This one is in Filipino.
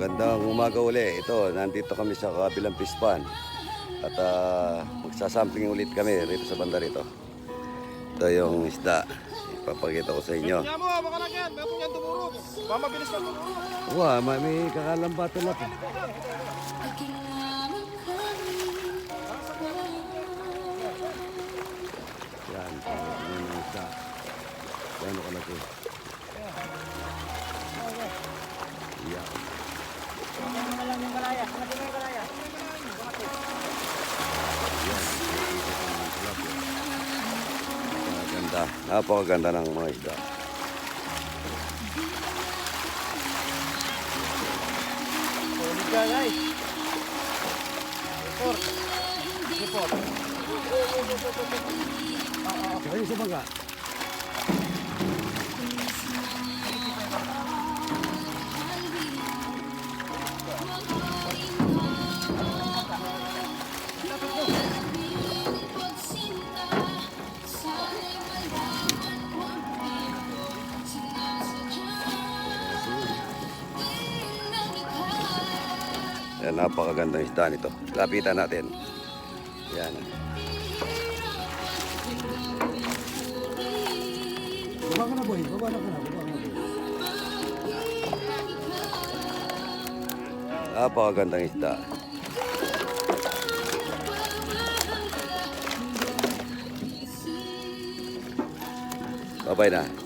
Magandang umaga uli. Ito, nandito kami sa kabilang pispan. At ah, magsasampling ulit kami rito sa banda rito. Ito yung isda. Ipapakita ko sa inyo. Kaya mo, baka lang yan. Meron yan. Baka mabilis tumurog. Wow, may, may kakalambatan na. Yan, yan yung isda. Yan ang kalaki. Yan. Yan, Napakaganda. Napakaganda ng mga isda. Sulit ka, guys. Report. Report. Saka yung sa bangka. Yan, napakagandang isda nito. Lapitan natin. Yan. Baba ka na boy, baba na ka na, baba ka na boy. Napakagandang isda. Babay na.